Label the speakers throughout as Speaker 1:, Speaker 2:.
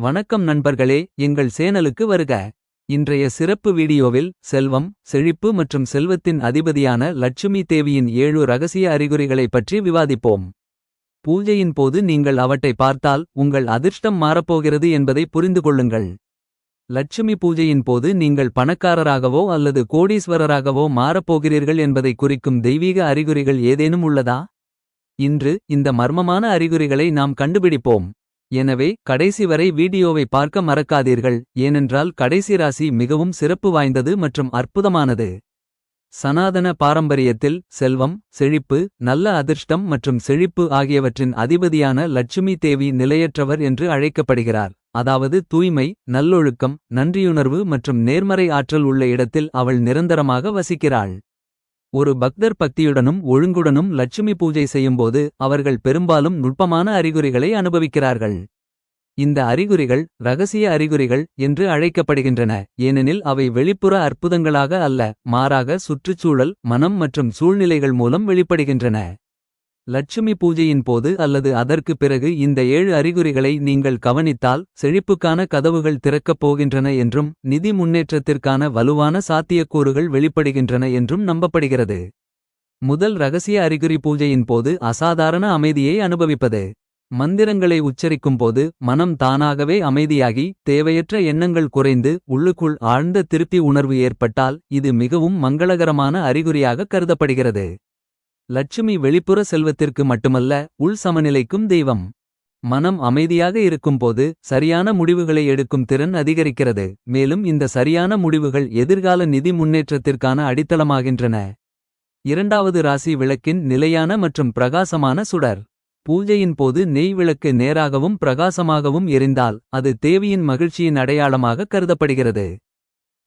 Speaker 1: வணக்கம் நண்பர்களே எங்கள் சேனலுக்கு வருக. இன்றைய சிறப்பு வீடியோவில் செல்வம் செழிப்பு மற்றும் செல்வத்தின் அதிபதியான லட்சுமி தேவியின் ஏழு ரகசிய அறிகுறிகளைப் பற்றி விவாதிப்போம். பூஜையின் போது நீங்கள் அவற்றை பார்த்தால் உங்கள் அதிர்ஷ்டம் மாறப்போகிறது என்பதை புரிந்து கொள்ளுங்கள். லட்சுமி பூஜையின் போது நீங்கள் பணக்காரராகவோ அல்லது கோடீஸ்வரராகவோ மாறப்போகிறீர்கள் என்பதை குறிக்கும் தெய்வீக அறிகுறிகள் ஏதேனும் உள்ளதா? இன்று இந்த மர்மமான அறிகுறிகளை நாம் கண்டுபிடிப்போம். எனவே கடைசி வரை வீடியோவை பார்க்க மறக்காதீர்கள் ஏனென்றால் கடைசி ராசி மிகவும் சிறப்பு வாய்ந்தது மற்றும் அற்புதமானது. சனாதன பாரம்பரியத்தில் செல்வம் செழிப்பு நல்ல அதிர்ஷ்டம் மற்றும் செழிப்பு ஆகியவற்றின் அதிபதியான லட்சுமி தேவி நிலையற்றவர் என்று அழைக்கப்படுகிறார். அதாவது தூய்மை நல்லொழுக்கம் நன்றியுணர்வு மற்றும் நேர்மறை ஆற்றல் உள்ள இடத்தில் அவள் நிரந்தரமாக வசிக்கிறாள். ஒரு பக்தர் பக்தியுடனும் ஒழுங்குடனும் லட்சுமி பூஜை செய்யும்போது அவர்கள் பெரும்பாலும் நுட்பமான அறிகுறிகளை அனுபவிக்கிறார்கள். இந்த அறிகுறிகள் ரகசிய அறிகுறிகள் என்று அழைக்கப்படுகின்றன ஏனெனில் அவை வெளிப்புற அற்புதங்களாக அல்ல மாறாக சுற்றுச்சூழல் மனம் மற்றும் சூழ்நிலைகள் மூலம் வெளிப்படுகின்றன. லட்சுமி பூஜையின் போது அல்லது அதற்கு பிறகு இந்த ஏழு அறிகுறிகளை நீங்கள் கவனித்தால் செழிப்புக்கான கதவுகள் திறக்கப் போகின்றன என்றும் நிதி முன்னேற்றத்திற்கான வலுவான சாத்தியக்கூறுகள் வெளிப்படுகின்றன என்றும் நம்பப்படுகிறது. முதல் ரகசிய அறிகுறி பூஜையின் போது அசாதாரண அமைதியை அனுபவிப்பது. மந்திரங்களை உச்சரிக்கும் போது மனம் தானாகவே அமைதியாகி தேவையற்ற எண்ணங்கள் குறைந்து உள்ளுக்குள் ஆழ்ந்த திருப்தி உணர்வு ஏற்பட்டால் இது மிகவும் மங்களகரமான அறிகுறியாக கருதப்படுகிறது. லட்சுமி வெளிப்புற செல்வத்திற்கு மட்டுமல்ல உள் சமநிலைக்கும் தெய்வம். மனம் அமைதியாக இருக்கும்போது சரியான முடிவுகளை எடுக்கும் திறன் அதிகரிக்கிறது. மேலும் இந்த சரியான முடிவுகள் எதிர்கால நிதி முன்னேற்றத்திற்கான அடித்தளமாகின்றன. இரண்டாவது ராசி விளக்கின் நிலையான மற்றும் பிரகாசமான சுடர். பூஜையின் போது நெய் விளக்கு நேராகவும் பிரகாசமாகவும் எரிந்தால் அது தேவியின் மகிழ்ச்சியின் அடையாளமாக கருதப்படுகிறது.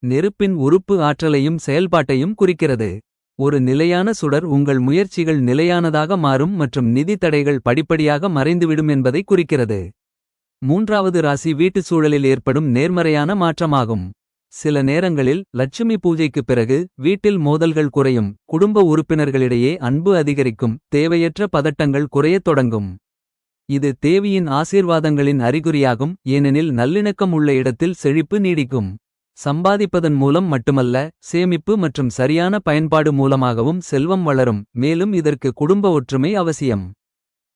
Speaker 1: நெருப்பின் உறுப்பு ஆற்றலையும் செயல்பாட்டையும் குறிக்கிறது. ஒரு நிலையான சுடர் உங்கள் முயற்சிகள் நிலையானதாக மாறும் மற்றும் நிதி தடைகள் படிப்படியாக மறைந்துவிடும் என்பதை குறிக்கிறது. மூன்றாவது ராசி வீட்டுச் சூழலில் ஏற்படும் நேர்மறையான மாற்றமாகும். சில நேரங்களில் லட்சுமி பூஜைக்குப் பிறகு வீட்டில் மோதல்கள் குறையும் குடும்ப உறுப்பினர்களிடையே அன்பு அதிகரிக்கும் தேவையற்ற பதட்டங்கள் குறையத் தொடங்கும். இது தேவியின் ஆசீர்வாதங்களின் அறிகுறியாகும் ஏனெனில் நல்லிணக்கம் உள்ள இடத்தில் செழிப்பு நீடிக்கும். சம்பாதிப்பதன் மூலம் மட்டுமல்ல சேமிப்பு மற்றும் சரியான பயன்பாடு மூலமாகவும் செல்வம் வளரும். மேலும் இதற்கு குடும்ப ஒற்றுமை அவசியம்.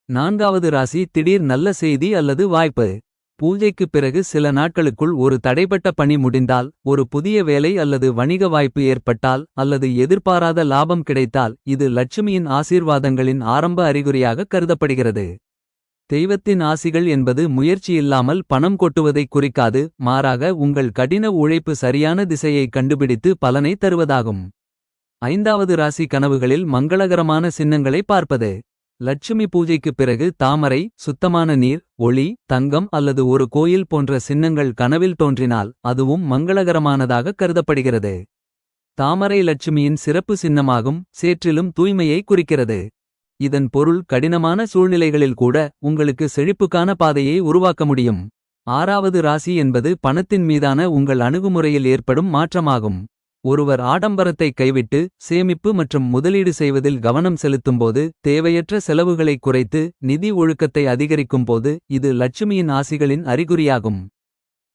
Speaker 1: நான்காவது ராசி திடீர் நல்ல செய்தி அல்லது வாய்ப்பு. பூஜைக்குப் பிறகு சில நாட்களுக்குள் ஒரு தடைப்பட்ட பணி முடிந்தால் ஒரு புதிய வேலை அல்லது வணிக வாய்ப்பு ஏற்பட்டால் அல்லது எதிர்பாராத லாபம் கிடைத்தால் இது லட்சுமியின் ஆசீர்வாதங்களின் ஆரம்ப அறிகுறியாக கருதப்படுகிறது. தெய்வத்தின் ஆசிகள் என்பது முயற்சியில்லாமல் பணம் கொட்டுவதைக் குறிக்காது மாறாக உங்கள் கடின உழைப்பு சரியான திசையை கண்டுபிடித்து பலனை தருவதாகும். ஐந்தாவது ராசி கனவுகளில் மங்களகரமான சின்னங்களை பார்ப்பது. லட்சுமி பூஜைக்குப் பிறகு தாமரை சுத்தமான நீர் ஒளி தங்கம் அல்லது ஒரு கோயில் போன்ற சின்னங்கள் கனவில் தோன்றினால் அதுவும் மங்களகரமானதாக கருதப்படுகிறது. தாமரை லட்சுமியின் சிறப்பு சின்னமாகும் சேற்றிலும் தூய்மையை குறிக்கிறது. இதன் பொருள் கடினமான சூழ்நிலைகளில் கூட உங்களுக்கு செழிப்புக்கான பாதையை உருவாக்க முடியும். ஆறாவது ராசி என்பது பணத்தின் மீதான உங்கள் அணுகுமுறையில் ஏற்படும் மாற்றமாகும். ஒருவர் ஆடம்பரத்தை கைவிட்டு சேமிப்பு மற்றும் முதலீடு செய்வதில் கவனம் செலுத்தும்போது தேவையற்ற செலவுகளை குறைத்து நிதி ஒழுக்கத்தை அதிகரிக்கும் போது இது லட்சுமியின் ஆசிகளின் அறிகுறியாகும்.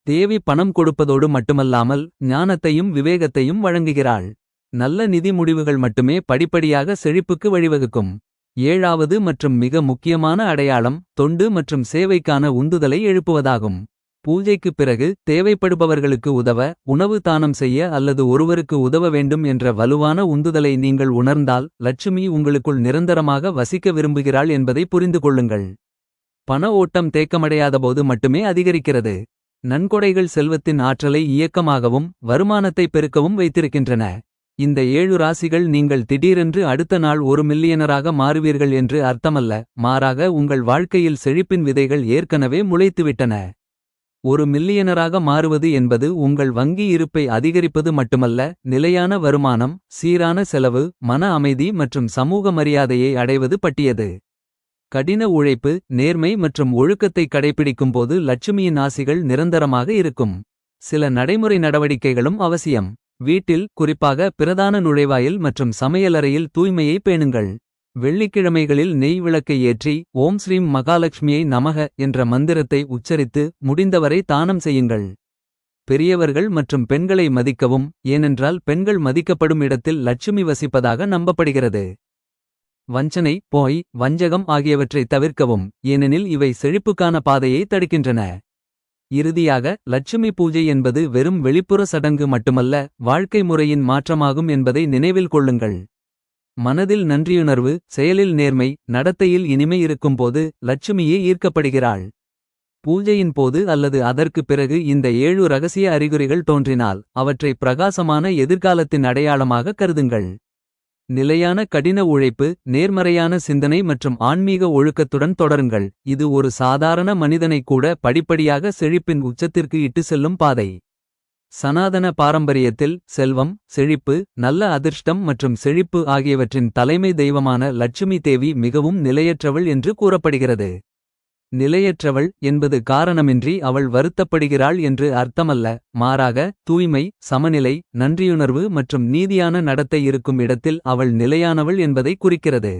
Speaker 1: தேவி பணம் கொடுப்பதோடு மட்டுமல்லாமல் ஞானத்தையும் விவேகத்தையும் வழங்குகிறாள். நல்ல நிதி முடிவுகள் மட்டுமே படிப்படியாக செழிப்புக்கு வழிவகுக்கும். ஏழாவது மற்றும் மிக முக்கியமான அடையாளம் தொண்டு மற்றும் சேவைக்கான உந்துதலை எழுப்புவதாகும். பூஜைக்குப் பிறகு தேவைப்படுபவர்களுக்கு உதவ உணவு தானம் செய்ய அல்லது ஒருவருக்கு உதவ வேண்டும் என்ற வலுவான உந்துதலை நீங்கள் உணர்ந்தால் லட்சுமி உங்களுக்குள் நிரந்தரமாக வசிக்க விரும்புகிறாள் என்பதை புரிந்து கொள்ளுங்கள். பண ஓட்டம் தேக்கமடையாதபோது மட்டுமே அதிகரிக்கிறது. நன்கொடைகள் செல்வத்தின் ஆற்றலை இயக்கமாகவும் வருமானத்தை பெருக்கவும் வைத்திருக்கின்றன. இந்த ஏழு ராசிகள் நீங்கள் திடீரென்று அடுத்த நாள் ஒரு மில்லியனராக மாறுவீர்கள் என்று அர்த்தமல்ல மாறாக உங்கள் வாழ்க்கையில் செழிப்பின் விதைகள் ஏற்கனவே முளைத்துவிட்டன. ஒரு மில்லியனராக மாறுவது என்பது உங்கள் வங்கி இருப்பை அதிகரிப்பது மட்டுமல்ல நிலையான வருமானம் சீரான செலவு மன அமைதி மற்றும் சமூக மரியாதையை அடைவது பட்டியது கடின உழைப்பு நேர்மை மற்றும் ஒழுக்கத்தை கடைபிடிக்கும்போது லட்சுமியின் ஆசிகள் நிரந்தரமாக இருக்கும். சில நடைமுறை நடவடிக்கைகளும் அவசியம். வீட்டில் குறிப்பாக பிரதான நுழைவாயில் மற்றும் சமையலறையில் தூய்மையை பேணுங்கள் வெள்ளிக்கிழமைகளில் நெய் விளக்கை ஏற்றி ஓம் ஸ்ரீம் மகாலட்சுமியை நமக என்ற மந்திரத்தை உச்சரித்து முடிந்தவரை தானம் செய்யுங்கள். பெரியவர்கள் மற்றும் பெண்களை மதிக்கவும் ஏனென்றால் பெண்கள் மதிக்கப்படும் இடத்தில் லட்சுமி வசிப்பதாக நம்பப்படுகிறது. வஞ்சனை போய் வஞ்சகம் ஆகியவற்றை தவிர்க்கவும் ஏனெனில் இவை செழிப்புக்கான பாதையை தடுக்கின்றன. இறுதியாக லட்சுமி பூஜை என்பது வெறும் வெளிப்புற சடங்கு மட்டுமல்ல வாழ்க்கை முறையின் மாற்றமாகும் என்பதை நினைவில் கொள்ளுங்கள். மனதில் நன்றியுணர்வு செயலில் நேர்மை நடத்தையில் இனிமை இருக்கும்போது லட்சுமியே ஈர்க்கப்படுகிறாள். பூஜையின் போது அல்லது அதற்கு பிறகு இந்த ஏழு ரகசிய அறிகுறிகள் தோன்றினால் அவற்றை பிரகாசமான எதிர்காலத்தின் அடையாளமாக கருதுங்கள். நிலையான கடின உழைப்பு நேர்மறையான சிந்தனை மற்றும் ஆன்மீக ஒழுக்கத்துடன் தொடருங்கள். இது ஒரு சாதாரண மனிதனைக் கூட படிப்படியாக செழிப்பின் உச்சத்திற்கு இட்டு செல்லும் பாதை. சனாதன பாரம்பரியத்தில் செல்வம் செழிப்பு நல்ல அதிர்ஷ்டம் மற்றும் செழிப்பு ஆகியவற்றின் தலைமை தெய்வமான லட்சுமி தேவி மிகவும் நிலையற்றவள் என்று கூறப்படுகிறது. நிலையற்றவள் என்பது காரணமின்றி அவள் வருத்தப்படுகிறாள் என்று அர்த்தமல்ல மாறாக தூய்மை சமநிலை நன்றியுணர்வு மற்றும் நீதியான நடத்தை இருக்கும் இடத்தில் அவள் நிலையானவள் என்பதை குறிக்கிறது.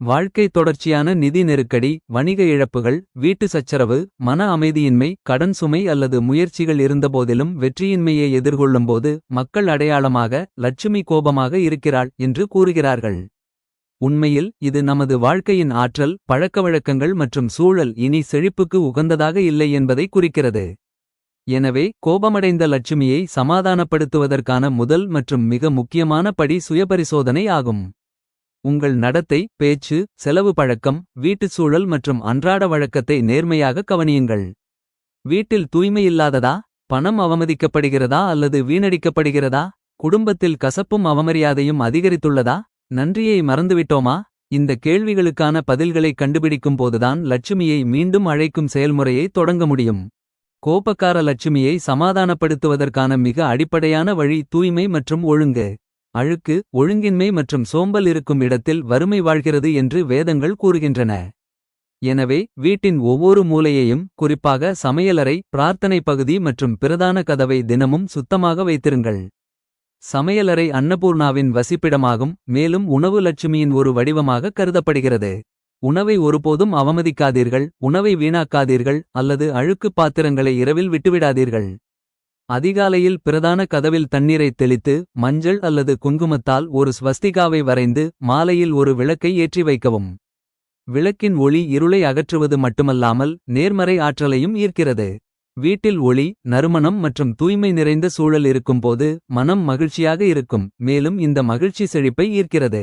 Speaker 1: வாழ்க்கை தொடர்ச்சியான நிதி நெருக்கடி வணிக இழப்புகள் வீட்டு சச்சரவு மன அமைதியின்மை கடன் சுமை அல்லது முயற்சிகள் இருந்தபோதிலும் வெற்றியின்மையை எதிர்கொள்ளும்போது மக்கள் அடையாளமாக லட்சுமி கோபமாக இருக்கிறாள் என்று கூறுகிறார்கள். உண்மையில் இது நமது வாழ்க்கையின் ஆற்றல் பழக்கவழக்கங்கள் மற்றும் சூழல் இனி செழிப்புக்கு உகந்ததாக இல்லை என்பதை குறிக்கிறது. எனவே கோபமடைந்த லட்சுமியை சமாதானப்படுத்துவதற்கான முதல் மற்றும் மிக முக்கியமான படி சுயபரிசோதனை ஆகும். உங்கள் நடத்தை பேச்சு செலவு பழக்கம் வீட்டுச் சூழல் மற்றும் அன்றாட வழக்கத்தை நேர்மையாக கவனியுங்கள். வீட்டில் தூய்மையில்லாததா பணம் அவமதிக்கப்படுகிறதா அல்லது வீணடிக்கப்படுகிறதா குடும்பத்தில் கசப்பும் அவமரியாதையும் அதிகரித்துள்ளதா நன்றியை மறந்துவிட்டோமா இந்த கேள்விகளுக்கான பதில்களை கண்டுபிடிக்கும் போதுதான் லட்சுமியை மீண்டும் அழைக்கும் செயல்முறையை தொடங்க முடியும். கோபக்கார லட்சுமியை சமாதானப்படுத்துவதற்கான மிக அடிப்படையான வழி தூய்மை மற்றும் ஒழுங்கு. அழுக்கு ஒழுங்கின்மை மற்றும் சோம்பல் இருக்கும் இடத்தில் வறுமை வாழ்கிறது என்று வேதங்கள் கூறுகின்றன. எனவே வீட்டின் ஒவ்வொரு மூலையையும் குறிப்பாக சமையலறை பிரார்த்தனை பகுதி மற்றும் பிரதான கதவை தினமும் சுத்தமாக வைத்திருங்கள். சமையலறை அன்னபூர்ணாவின் வசிப்பிடமாகும் மேலும் உணவு லட்சுமியின் ஒரு வடிவமாக கருதப்படுகிறது. உணவை ஒருபோதும் அவமதிக்காதீர்கள் உணவை வீணாக்காதீர்கள் அல்லது அழுக்கு பாத்திரங்களை இரவில் விட்டுவிடாதீர்கள். அதிகாலையில் பிரதான கதவில் தண்ணீரை தெளித்து மஞ்சள் அல்லது குங்குமத்தால் ஒரு ஸ்வஸ்திகாவை வரைந்து மாலையில் ஒரு விளக்கை ஏற்றி வைக்கவும். விளக்கின் ஒளி இருளை அகற்றுவது மட்டுமல்லாமல் நேர்மறை ஆற்றலையும் ஈர்க்கிறது. வீட்டில் ஒளி நறுமணம் மற்றும் தூய்மை நிறைந்த சூழல் இருக்கும்போது மனம் மகிழ்ச்சியாக இருக்கும் மேலும் இந்த மகிழ்ச்சி செழிப்பை ஈர்க்கிறது.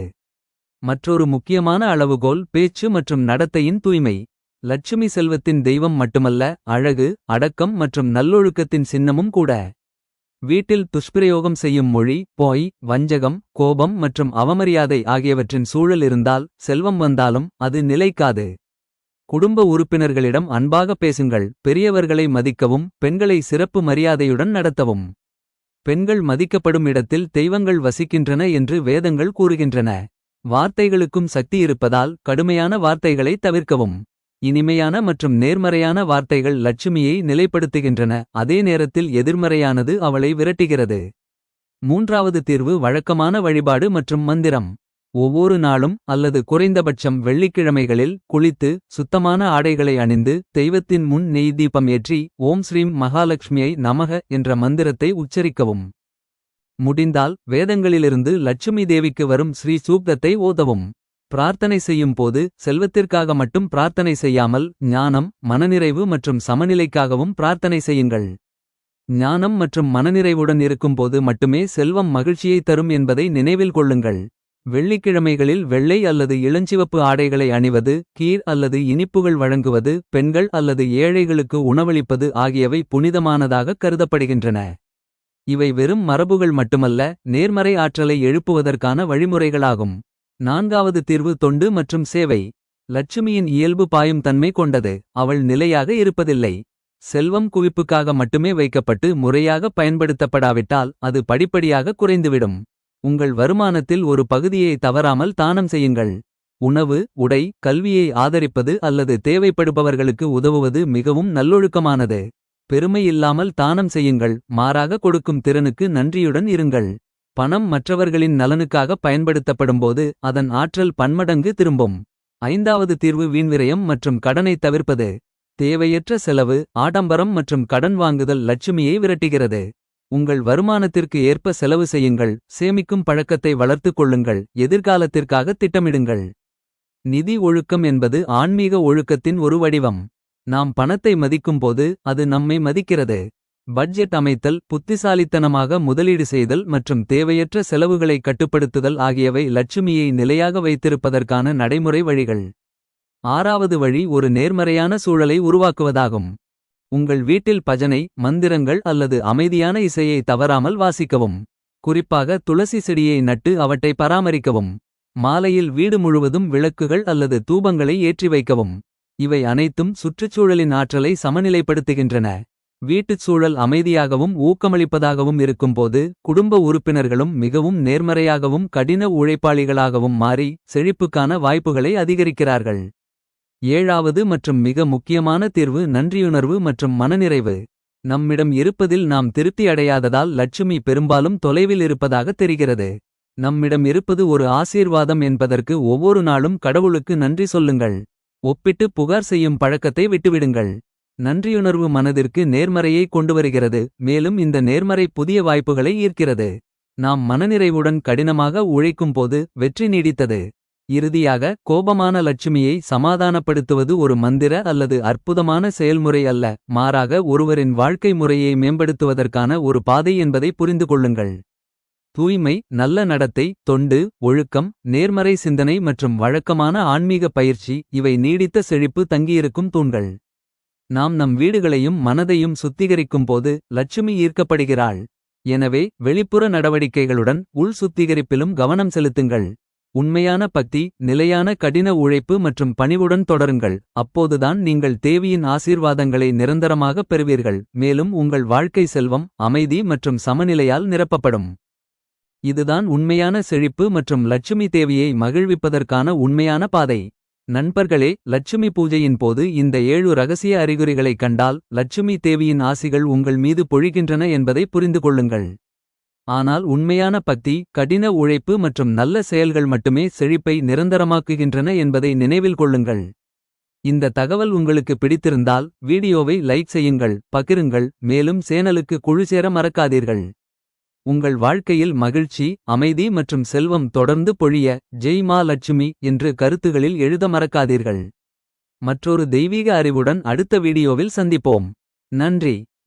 Speaker 1: மற்றொரு முக்கியமான அளவுகோல் பேச்சு மற்றும் நடத்தையின் தூய்மை. லட்சுமி செல்வத்தின் தெய்வம் மட்டுமல்ல அழகு அடக்கம் மற்றும் நல்லொழுக்கத்தின் சின்னமும் கூட. வீட்டில் துஷ்பிரயோகம் செய்யும் மொழி போய் வஞ்சகம் கோபம் மற்றும் அவமரியாதை ஆகியவற்றின் சூழல் இருந்தால் செல்வம் வந்தாலும் அது நிலைக்காது. குடும்ப உறுப்பினர்களிடம் அன்பாக பேசுங்கள் பெரியவர்களை மதிக்கவும் பெண்களை சிறப்பு மரியாதையுடன் நடத்தவும். பெண்கள் மதிக்கப்படும் இடத்தில் தெய்வங்கள் வசிக்கின்றன என்று வேதங்கள் கூறுகின்றன. வார்த்தைகளுக்கும் சக்தி இருப்பதால் கடுமையான வார்த்தைகளை தவிர்க்கவும். இனிமையான மற்றும் நேர்மறையான வார்த்தைகள் லட்சுமியை நிலைப்படுத்துகின்றன அதே நேரத்தில் எதிர்மறையானது அவளை விரட்டுகிறது. மூன்றாவது தீர்வு வழக்கமான வழிபாடு மற்றும் மந்திரம். ஒவ்வொரு நாளும் அல்லது குறைந்தபட்சம் வெள்ளிக்கிழமைகளில் குளித்து சுத்தமான ஆடைகளை அணிந்து தெய்வத்தின் முன் நெய் தீபம் ஏற்றி ஓம் ஸ்ரீம் மகாலட்சுமியை நமக என்ற மந்திரத்தை உச்சரிக்கவும். முடிந்தால் வேதங்களிலிருந்து லட்சுமி தேவிக்கு வரும் ஸ்ரீ சூக்தத்தை ஓதவும். பிரார்த்தனை செய்யும் போது செல்வத்திற்காக மட்டும் பிரார்த்தனை செய்யாமல் ஞானம் மனநிறைவு மற்றும் சமநிலைக்காகவும் பிரார்த்தனை செய்யுங்கள். ஞானம் மற்றும் மனநிறைவுடன் இருக்கும்போது மட்டுமே செல்வம் மகிழ்ச்சியை தரும் என்பதை நினைவில் கொள்ளுங்கள். வெள்ளிக்கிழமைகளில் வெள்ளை அல்லது இளஞ்சிவப்பு ஆடைகளை அணிவது கீர் அல்லது இனிப்புகள் வழங்குவது பெண்கள் அல்லது ஏழைகளுக்கு உணவளிப்பது ஆகியவை புனிதமானதாக கருதப்படுகின்றன. இவை வெறும் மரபுகள் மட்டுமல்ல நேர்மறை ஆற்றலை எழுப்புவதற்கான வழிமுறைகளாகும். நான்காவது தீர்வு தொண்டு மற்றும் சேவை. லட்சுமியின் இயல்பு பாயும் தன்மை கொண்டது அவள் நிலையாக இருப்பதில்லை. செல்வம் குவிப்புக்காக மட்டுமே வைக்கப்பட்டு முறையாக பயன்படுத்தப்படாவிட்டால் அது படிப்படியாக குறைந்துவிடும். உங்கள் வருமானத்தில் ஒரு பகுதியை தவறாமல் தானம் செய்யுங்கள். உணவு உடை கல்வியை ஆதரிப்பது அல்லது தேவைப்படுபவர்களுக்கு உதவுவது மிகவும் நல்லொழுக்கமானது. பெருமை இல்லாமல் தானம் செய்யுங்கள் மாறாக கொடுக்கும் திறனுக்கு நன்றியுடன் இருங்கள். பணம் மற்றவர்களின் நலனுக்காக பயன்படுத்தப்படும்போது அதன் ஆற்றல் பன்மடங்கு திரும்பும் ஐந்தாவது தீர்வு வீண்விரயம் மற்றும் கடனை தவிர்ப்பது தேவையற்ற செலவு ஆடம்பரம் மற்றும் கடன் வாங்குதல் லட்சுமியை விரட்டுகிறது உங்கள் வருமானத்திற்கு ஏற்ப செலவு செய்யுங்கள் சேமிக்கும் பழக்கத்தை வளர்த்துக் கொள்ளுங்கள் எதிர்காலத்திற்காக திட்டமிடுங்கள். நிதி ஒழுக்கம் என்பது ஆன்மீக ஒழுக்கத்தின் ஒரு வடிவம். நாம் பணத்தை மதிக்கும்போது அது நம்மை மதிக்கிறது. பட்ஜெட் அமைத்தல் புத்திசாலித்தனமாக முதலீடு செய்தல் மற்றும் தேவையற்ற செலவுகளை கட்டுப்படுத்துதல் ஆகியவை லட்சுமியை நிலையாக வைத்திருப்பதற்கான நடைமுறை வழிகள். ஆறாவது வழி ஒரு நேர்மறையான சூழலை உருவாக்குவதாகும். உங்கள் வீட்டில் பஜனை மந்திரங்கள் அல்லது அமைதியான இசையை தவறாமல் வாசிக்கவும். குறிப்பாக துளசி செடியை நட்டு அவற்றை பராமரிக்கவும். மாலையில் வீடு முழுவதும் விளக்குகள் அல்லது தூபங்களை ஏற்றி வைக்கவும். இவை அனைத்தும் சுற்றுச்சூழலின் ஆற்றலை சமநிலைப்படுத்துகின்றன. வீட்டுச் சூழல் அமைதியாகவும் ஊக்கமளிப்பதாகவும் இருக்கும்போது குடும்ப உறுப்பினர்களும் மிகவும் நேர்மறையாகவும் கடின உழைப்பாளிகளாகவும் மாறி செழிப்புக்கான வாய்ப்புகளை அதிகரிக்கிறார்கள். ஏழாவது மற்றும் மிக முக்கியமான தீர்வு நன்றியுணர்வு மற்றும் மனநிறைவு. நம்மிடம் இருப்பதில் நாம் திருப்தி அடையாததால் லட்சுமி பெரும்பாலும் தொலைவில் இருப்பதாக தெரிகிறது. நம்மிடம் இருப்பது ஒரு ஆசீர்வாதம் என்பதற்கு ஒவ்வொரு நாளும் கடவுளுக்கு நன்றி சொல்லுங்கள். ஒப்பிட்டு புகார் செய்யும் பழக்கத்தை விட்டுவிடுங்கள். நன்றியுணர்வு மனதிற்கு நேர்மறையை கொண்டுவருகிறது மேலும் இந்த நேர்மறை புதிய வாய்ப்புகளை ஈர்க்கிறது. நாம் மனநிறைவுடன் கடினமாக உழைக்கும் போது வெற்றி நீடித்தது. இறுதியாக கோபமான லட்சுமியை சமாதானப்படுத்துவது ஒரு மந்திர அல்லது அற்புதமான செயல்முறை அல்ல மாறாக ஒருவரின் வாழ்க்கை முறையை மேம்படுத்துவதற்கான ஒரு பாதை என்பதை புரிந்து கொள்ளுங்கள். தூய்மை நல்ல நடத்தை தொண்டு ஒழுக்கம் நேர்மறை சிந்தனை மற்றும் வழக்கமான ஆன்மீக பயிற்சி இவை நீடித்த செழிப்பு தங்கியிருக்கும் தூண்கள். நாம் நம் வீடுகளையும் மனதையும் சுத்திகரிக்கும் போது லட்சுமி ஈர்க்கப்படுகிறாள். எனவே வெளிப்புற நடவடிக்கைகளுடன் உள் சுத்திகரிப்பிலும் கவனம் செலுத்துங்கள். உண்மையான பக்தி நிலையான கடின உழைப்பு மற்றும் பணிவுடன் தொடருங்கள். அப்போதுதான் நீங்கள் தேவியின் ஆசீர்வாதங்களை நிரந்தரமாக பெறுவீர்கள். மேலும் உங்கள் வாழ்க்கை செல்வம் அமைதி மற்றும் சமநிலையால் நிரப்பப்படும். இதுதான் உண்மையான செழிப்பு மற்றும் லட்சுமி தேவியை மகிழ்விப்பதற்கான உண்மையான பாதை. நண்பர்களே லட்சுமி பூஜையின் போது இந்த ஏழு ரகசிய அறிகுறிகளைக் கண்டால் லட்சுமி தேவியின் ஆசிகள் உங்கள் மீது பொழிகின்றன என்பதை புரிந்து கொள்ளுங்கள். ஆனால் உண்மையான பக்தி கடின உழைப்பு மற்றும் நல்ல செயல்கள் மட்டுமே செழிப்பை நிரந்தரமாக்குகின்றன என்பதை நினைவில் கொள்ளுங்கள். இந்த தகவல் உங்களுக்கு பிடித்திருந்தால் வீடியோவை லைக் செய்யுங்கள் பகிருங்கள் மேலும் சேனலுக்கு குழு சேர மறக்காதீர்கள். உங்கள் வாழ்க்கையில் மகிழ்ச்சி அமைதி மற்றும் செல்வம் தொடர்ந்து பொழிய ஜெய் மா லட்சுமி என்று கருத்துகளில் எழுத மறக்காதீர்கள். மற்றொரு தெய்வீக அறிவுடன் அடுத்த வீடியோவில் சந்திப்போம். நன்றி.